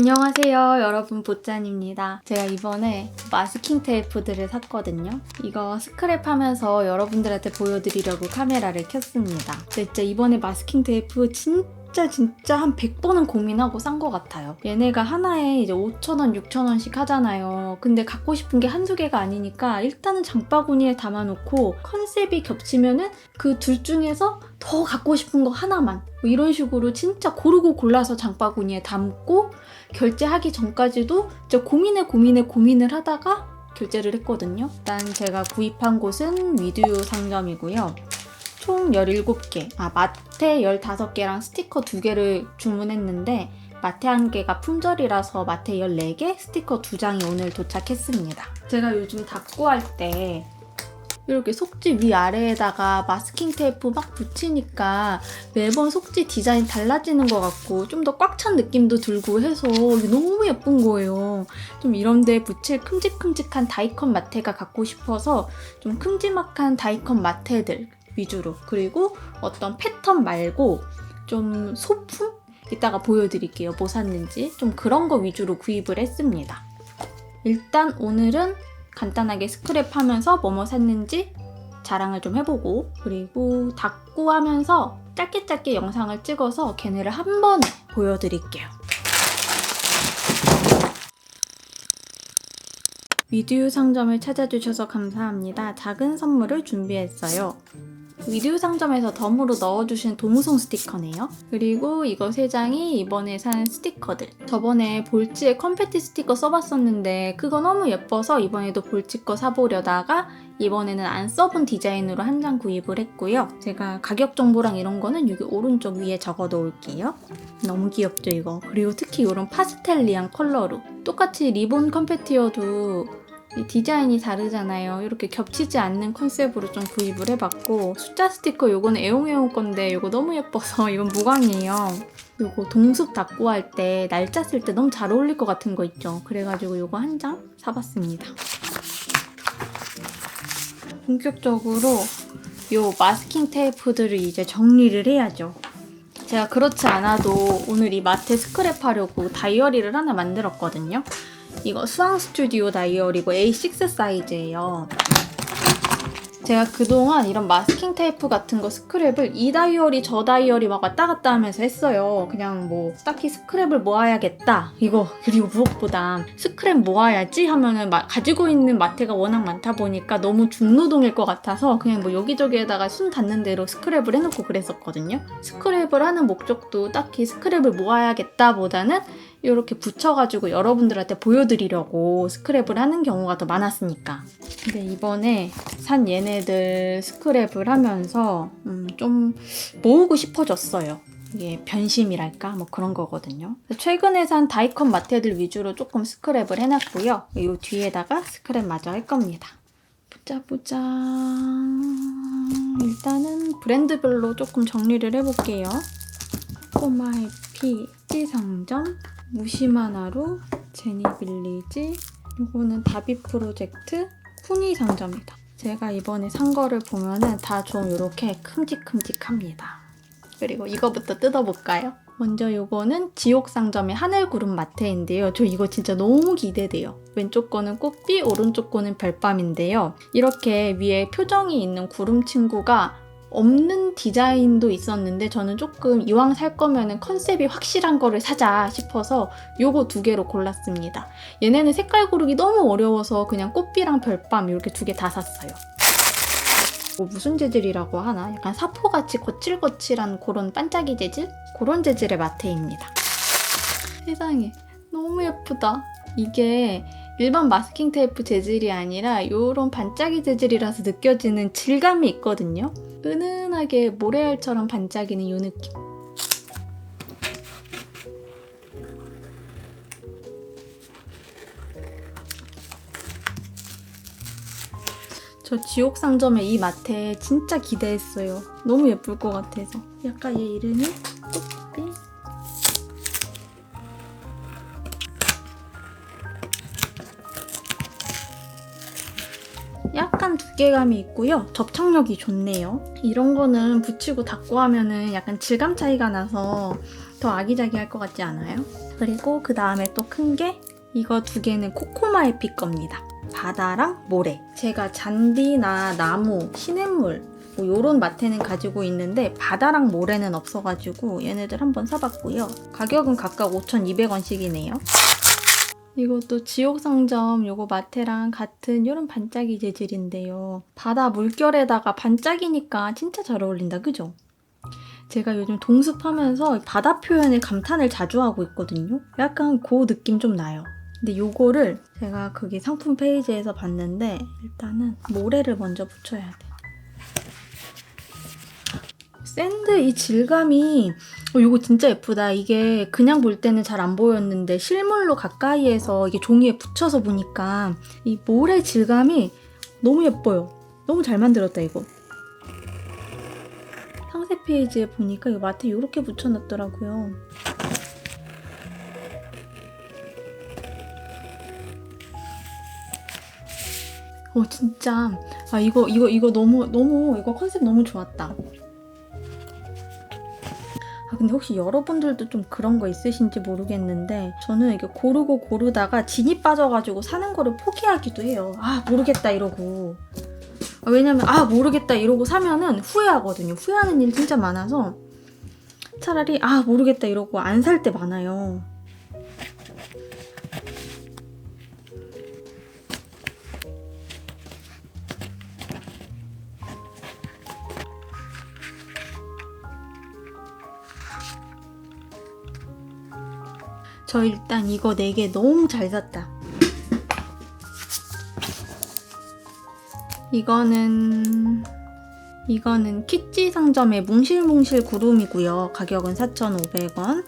안녕하세요 여러분. 보짠입니다. 제가 이번에 마스킹 테이프들을 샀거든요. 이거 스크랩 하면서 여러분들한테 보여드리려고 카메라를 켰습니다. 근데 진짜 이번에 마스킹 테이프 진짜 진짜 한 100번은 고민하고 산것 같아요. 얘네가 하나에 이제 5,000원 6,000원씩 하잖아요. 근데 갖고 싶은 게 한두 개가 아니니까 일단은 장바구니에 담아놓고 컨셉이 겹치면은 그 둘 중에서 더 갖고 싶은 거 하나만 뭐 이런 식으로 진짜 고르고 골라서 장바구니에 담고 결제하기 전까지도 진짜 고민에 고민에 고민을 하다가 결제를 했거든요. 일단 제가 구입한 곳은 위드유 상점이고요. 총 17개, 아, 마테 15개랑 스티커 2개를 주문했는데 마테 한 개가 품절이라서 마테 14개, 스티커 2장이 오늘 도착했습니다. 제가 요즘 닦고 할 때 이렇게 속지 위아래에다가 마스킹 테이프 막 붙이니까 매번 속지 디자인 달라지는 것 같고 좀 더 꽉 찬 느낌도 들고 해서 너무 예쁜 거예요. 좀 이런데 붙일 큼직큼직한 다이컨 마테가 갖고 싶어서 좀 큼지막한 다이컨 마테들 위주로 그리고 어떤 패턴 말고 좀 소품? 이따가 보여드릴게요. 뭐 샀는지 좀 그런 거 위주로 구입을 했습니다. 일단 오늘은 간단하게 스크랩 하면서 뭐뭐 샀는지 자랑을 좀 해보고 그리고 닦고 하면서 짧게 짧게 영상을 찍어서 걔네를 한 번에 보여드릴게요. 위드유 상점을 찾아주셔서 감사합니다. 작은 선물을 준비했어요. 위드유 상점에서 덤으로 넣어주신 도무송 스티커네요. 그리고 이거 세 장이 이번에 산 스티커들. 저번에 볼치의 컴패티 스티커 써봤었는데 그거 너무 예뻐서 이번에도 볼치 거 사보려다가 이번에는 안 써본 디자인으로 한 장 구입을 했고요. 제가 가격 정보랑 이런 거는 여기 오른쪽 위에 적어 놓을게요. 너무 귀엽죠 이거. 그리고 특히 이런 파스텔리한 컬러로 똑같이 리본 컴패티어도 이 디자인이 다르잖아요. 이렇게 겹치지 않는 컨셉으로 좀 구입을 해봤고 숫자 스티커 요거는 애용애용 건데 요거 너무 예뻐서 이건 무광이에요. 요거 동숲 닦고 할 때 날짜 쓸 때 너무 잘 어울릴 것 같은 거 있죠. 그래가지고 요거 한 장 사봤습니다. 본격적으로 요 마스킹 테이프들을 이제 정리를 해야죠. 제가 그렇지 않아도 오늘 이 마테 스크랩 하려고 다이어리를 하나 만들었거든요. 이거 수왕 스튜디오 다이어리고 A6 사이즈예요. 제가 그동안 이런 마스킹 테이프 같은 거 스크랩을 이 다이어리 저 다이어리 막 왔다 갔다 하면서 했어요. 그냥 뭐 딱히 스크랩을 모아야겠다 이거 그리고 무엇보다 스크랩 모아야지 하면은 마- 가지고 있는 마테가 워낙 많다 보니까 너무 중노동일 것 같아서 그냥 뭐 여기저기에다가 순 닿는 대로 스크랩을 해놓고 그랬었거든요. 스크랩을 하는 목적도 딱히 스크랩을 모아야겠다 보다는 이렇게 붙여가지고 여러분들한테 보여드리려고 스크랩을 하는 경우가 더 많았으니까. 근데 이번에 산 얘네들 스크랩을 하면서 음, 좀 모으고 싶어졌어요. 이게 변심이랄까? 뭐 그런 거거든요. 최근에 산 다이컨 마테들 위주로 조금 스크랩을 해놨고요. 이 뒤에다가 스크랩 마저 할 겁니다. 보자 보자. 일단은 브랜드별로 조금 정리를 해볼게요. 꼬마해피, 찌상점, 무시마나루, 제니 빌리지, 요거는 다비 프로젝트, 쿠니 상점이다. 제가 이번에 산 거를 보면은 다 좀 이렇게 큼직큼직합니다. 그리고 이거부터 뜯어볼까요? 먼저 요거는 지옥상점의 하늘구름 마테인데요. 저 이거 진짜 너무 기대돼요. 왼쪽 거는 꽃비, 오른쪽 거는 별밤인데요. 이렇게 위에 표정이 있는 구름 친구가 없는 디자인도 있었는데 저는 조금 이왕 살 거면은 컨셉이 확실한 거를 사자 싶어서 요거 두 개로 골랐습니다. 얘네는 색깔 고르기 너무 어려워서 그냥 꽃비랑 별밤 이렇게 두 개 다 샀어요. 뭐 무슨 재질이라고 하나? 약간 사포같이 거칠거칠한 그런 반짝이 재질? 그런 재질의 마테입니다. 세상에 너무 예쁘다. 이게 일반 마스킹 테이프 재질이 아니라 이런 반짝이 재질이라서 느껴지는 질감이 있거든요. 은은하게 모래알처럼 반짝이는 이 느낌. 저 지옥 상점의 이 마테 진짜 기대했어요. 너무 예쁠 것 같아서. 약간 얘 이름이 두께감이 있고요. 접착력이 좋네요. 이런 거는 붙이고 닦고 하면은 약간 질감 차이가 나서 더 아기자기할 것 같지 않아요? 그리고 그 다음에 또 큰 게 이거 두 개는 코코마에피 겁니다. 바다랑 모래. 제가 잔디나 나무, 시냇물 뭐 요런 마테는 가지고 있는데 바다랑 모래는 없어가지고 얘네들 한번 사봤고요. 가격은 각각 5,200원씩이네요. 이것도 지옥상점 요거 마테랑 같은 요런 반짝이 재질인데요. 바다 물결에다가 반짝이니까 진짜 잘 어울린다, 그죠? 제가 요즘 동습하면서 바다 표현에 감탄을 자주 하고 있거든요. 약간 그 느낌 좀 나요. 근데 요거를 제가 거기 상품 페이지에서 봤는데 일단은 모래를 먼저 붙여야 돼. 샌드 이 질감이 어, 이거 진짜 예쁘다. 이게 그냥 볼 때는 잘 안 보였는데 실물로 가까이에서 이게 종이에 붙여서 보니까 이 모래 질감이 너무 예뻐요. 너무 잘 만들었다 이거. 상세 페이지에 보니까 이 마트에 이렇게 붙여놨더라고요. 어 진짜 아 이거 이거 이거 너무 너무 이거 컨셉 너무 좋았다. 아, 근데 혹시 여러분들도 좀 그런 거 있으신지 모르겠는데, 저는 이게 고르고 고르다가 진이 빠져가지고 사는 거를 포기하기도 해요. 아, 모르겠다 이러고. 아, 왜냐면, 아, 모르겠다 이러고 사면은 후회하거든요. 후회하는 일 진짜 많아서. 차라리, 아, 모르겠다 이러고 안 살 때 많아요. 저 일단 이거 4개 너무 잘 샀다. 이거는 이거는 키찌 상점의 뭉실뭉실 구름이고요. 가격은 4,500원.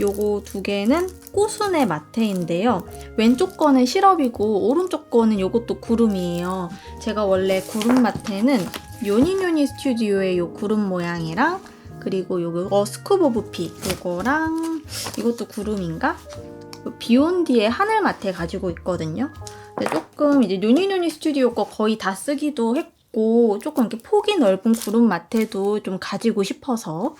요거 두 개는 꼬순의 마테인데요. 왼쪽 거는 시럽이고 오른쪽 거는 요것도 구름이에요. 제가 원래 구름 마테는 요니요니 스튜디오의 요 구름 모양이랑 그리고 요거 어 스쿠버브피 요거랑 이것도 구름인가? 비욘디의 하늘 마테 가지고 있거든요. 근데 조금 이제 뉴니뉴니 스튜디오 거 거의 다 쓰기도 했고 조금 이렇게 폭이 넓은 구름 마테도 좀 가지고 싶어서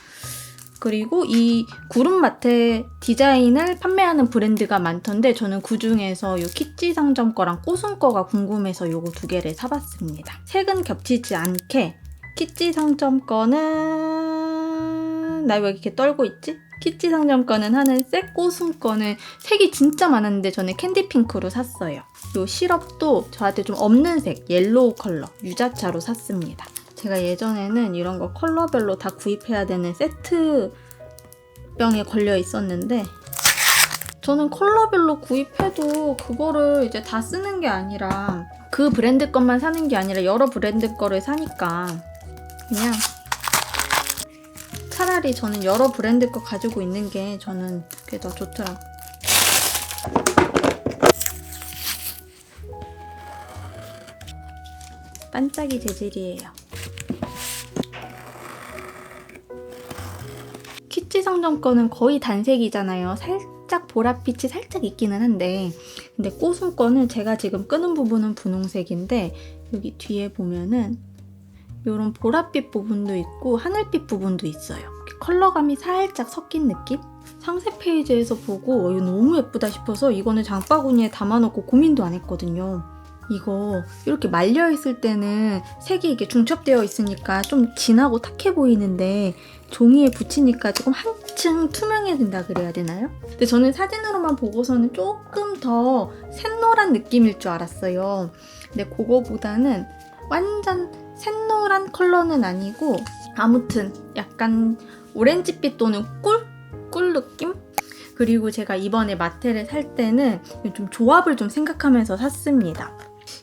그리고 이 구름 마테 디자인을 판매하는 브랜드가 많던데 저는 그 중에서 요 키찌 상점 거랑 꼬순 거가 궁금해서 요거 두 개를 사봤습니다. 색은 겹치지 않게 키찌 상점 거는 나 왜 이렇게 떨고 있지? 키찌 상점 거는 하늘색, 꼬순 거는 색이 진짜 많았는데 저는 캔디 핑크로 샀어요. 요 시럽도 저한테 좀 없는 색, 옐로우 컬러, 유자차로 샀습니다. 제가 예전에는 이런 거 컬러별로 다 구입해야 되는 세트 병에 걸려 있었는데 저는 컬러별로 구입해도 그거를 이제 다 쓰는 게 아니라 그 브랜드 것만 사는 게 아니라 여러 브랜드 거를 사니까 그냥 차라리 저는 여러 브랜드 거 가지고 있는 게 저는 그게 더 좋더라고. 반짝이 재질이에요. 키치 상점 거는 거의 단색이잖아요. 살짝 보랏빛이 살짝 있기는 한데 근데 꼬순 거는 제가 지금 끄는 부분은 분홍색인데 여기 뒤에 보면은 이런 보랏빛 부분도 있고 하늘빛 부분도 있어요. 컬러감이 살짝 섞인 느낌? 상세 페이지에서 보고 어, 이거 너무 예쁘다 싶어서 이거는 장바구니에 담아놓고 고민도 안 했거든요. 이거 이렇게 말려 있을 때는 색이 이게 중첩되어 있으니까 좀 진하고 탁해 보이는데 종이에 붙이니까 조금 한층 투명해진다 그래야 되나요? 근데 저는 사진으로만 보고서는 조금 더 샛노란 느낌일 줄 알았어요. 근데 그거보다는 완전 샛노란 컬러는 아니고 아무튼 약간 오렌지빛 또는 꿀? 꿀 느낌? 그리고 제가 이번에 마테를 살 때는 좀 조합을 좀 생각하면서 샀습니다.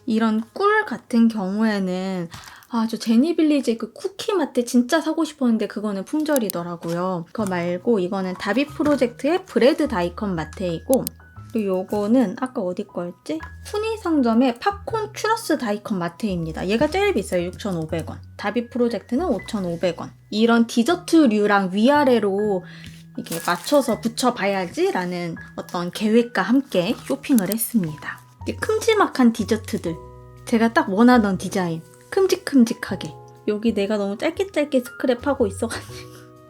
이런 꿀 같은 경우에는 아, 저 제니빌리지 그 쿠키 마테 진짜 사고 싶었는데 그거는 품절이더라고요. 그거 말고 이거는 다비 프로젝트의 브레드 다이컨 마테이고 그리고 요거는 아까 어디 거였지? 푸니 상점의 팝콘 추러스 다이컨 마테입니다. 얘가 제일 비싸요. 6,500원. 다비 프로젝트는 5,500원. 이런 디저트류랑 위아래로 이게 맞춰서 붙여봐야지라는 어떤 계획과 함께 쇼핑을 했습니다. 큼지막한 디저트들. 제가 딱 원하던 디자인. 큼직큼직하게. 여기 내가 너무 짧게 짧게 스크랩하고 있어가지고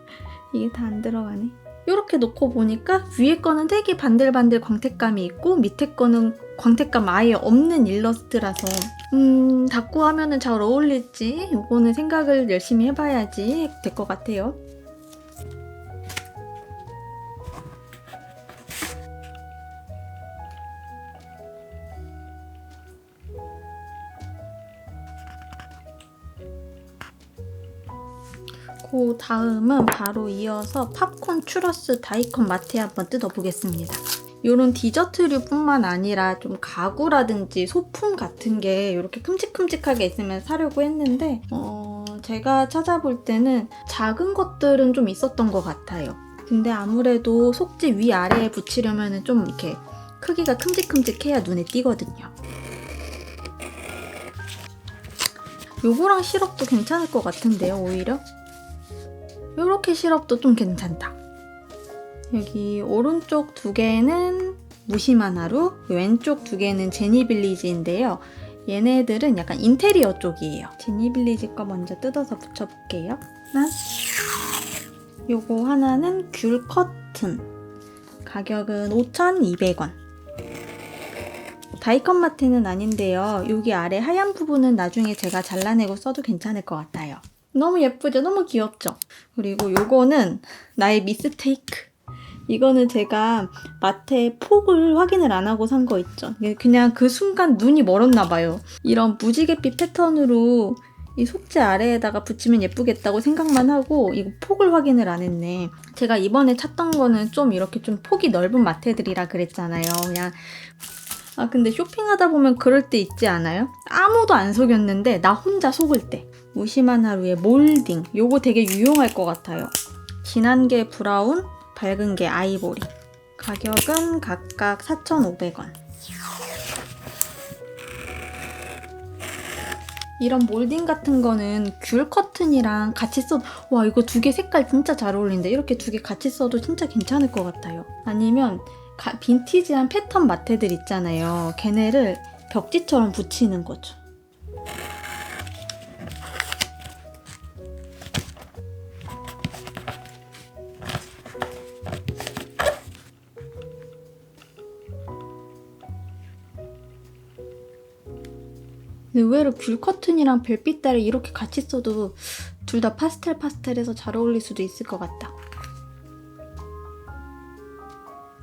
이게 다 안 들어가네. 이렇게 놓고 보니까 위에 거는 되게 반들반들 광택감이 있고 밑에 거는 광택감 아예 없는 일러스트라서 음 닦고 하면은 잘 어울릴지 요거는 생각을 열심히 해봐야지 될 것 같아요. 그 다음은 바로 이어서 팝콘 추러스 다이콘 마테 한번 뜯어보겠습니다. 이런 디저트류 뿐만 아니라 좀 가구라든지 소품 같은 게 이렇게 큼직큼직하게 있으면 사려고 했는데 어, 제가 찾아볼 때는 작은 것들은 좀 있었던 것 같아요. 근데 아무래도 속지 위아래에 붙이려면 좀 이렇게 크기가 큼직큼직해야 눈에 띄거든요. 요거랑 시럽도 괜찮을 것 같은데요, 오히려? 요렇게 시럽도 좀 괜찮다. 여기 오른쪽 두 개는 무심한 하루, 왼쪽 두 개는 제니빌리지인데요. 얘네들은 약간 인테리어 쪽이에요. 제니빌리지 거 먼저 뜯어서 붙여볼게요. 하나. 요거 하나는 귤 커튼. 가격은 5,200원. 다이컨 마트는 아닌데요. 여기 아래 하얀 부분은 나중에 제가 잘라내고 써도 괜찮을 것 같아요. 너무 예쁘죠? 너무 귀엽죠? 그리고 요거는 나의 미스테이크. 이거는 제가 마트에 폭을 확인을 안 하고 산 거 있죠. 그냥 그 순간 눈이 멀었나 봐요. 이런 무지갯빛 패턴으로 이 속재 아래에다가 붙이면 예쁘겠다고 생각만 하고 이거 폭을 확인을 안 했네. 제가 이번에 찾던 거는 좀 이렇게 좀 폭이 넓은 마트들이라 그랬잖아요. 그냥 아 근데 쇼핑하다 보면 그럴 때 있지 않아요? 아무도 안 속였는데 나 혼자 속을 때. 무심한 하루의 몰딩. 요거 되게 유용할 것 같아요. 진한 게 브라운, 밝은 게 아이보리. 가격은 각각 4,500원. 이런 몰딩 같은 거는 귤 커튼이랑 같이 써도 와 이거 두 개 색깔 진짜 잘 어울린다 이렇게 두 개 같이 써도 진짜 괜찮을 것 같아요 아니면 가- 빈티지한 패턴 마테들 있잖아요 걔네를 벽지처럼 붙이는 거죠 의외로 귤 커튼이랑 별빛 달을 이렇게 같이 써도 둘 다 파스텔 파스텔해서 잘 어울릴 수도 있을 것 같다.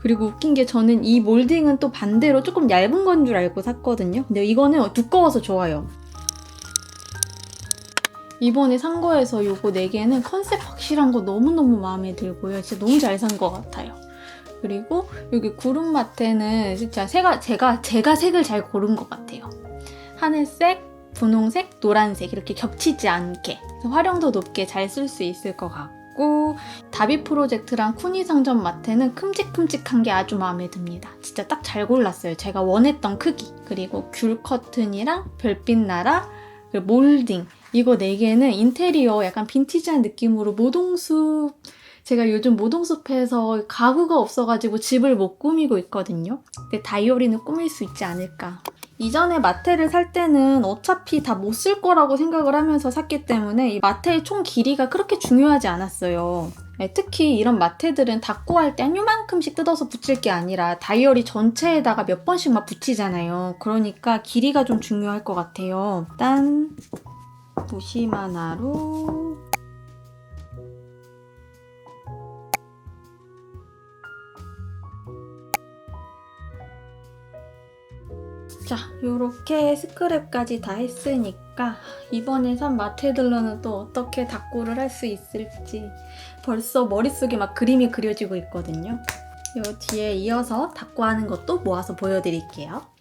그리고 웃긴 게 저는 이 몰딩은 또 반대로 조금 얇은 건 줄 알고 샀거든요. 근데 이거는 두꺼워서 좋아요. 이번에 산 거에서 요거 4개는 컨셉 확실한 거 너무너무 마음에 들고요. 진짜 너무 잘 산 것 같아요. 그리고 여기 구름 마테는 진짜 제가, 제가, 제가 색을 잘 고른 것 같아요. 하늘색, 분홍색, 노란색 이렇게 겹치지 않게 그래서 활용도 높게 잘 쓸 수 있을 것 같고 다비 프로젝트랑 쿠니 상점 마테는 큼직큼직한 게 아주 마음에 듭니다. 진짜 딱 잘 골랐어요. 제가 원했던 크기 그리고 귤 커튼이랑 별빛 나라 그리고 몰딩 이거 네 개는 인테리어 약간 빈티지한 느낌으로 모동숲 제가 요즘 모동숲에서 가구가 없어가지고 집을 못 꾸미고 있거든요. 근데 다이어리는 꾸밀 수 있지 않을까. 이전에 마테를 살 때는 어차피 다 못 쓸 거라고 생각을 하면서 샀기 때문에 이 마테의 총 길이가 그렇게 중요하지 않았어요. 네, 특히 이런 마테들은 닦고 할 때 한 요만큼씩 뜯어서 붙일 게 아니라 다이어리 전체에다가 몇 번씩 막 붙이잖아요. 그러니까 길이가 좀 중요할 것 같아요. 무심한 하루 자, 요렇게 스크랩까지 다 했으니까 이번에 산 마테들러는 또 어떻게 닦고를 할 수 있을지 벌써 머릿속에 막 그림이 그려지고 있거든요. 요 뒤에 이어서 닦고 하는 것도 모아서 보여드릴게요.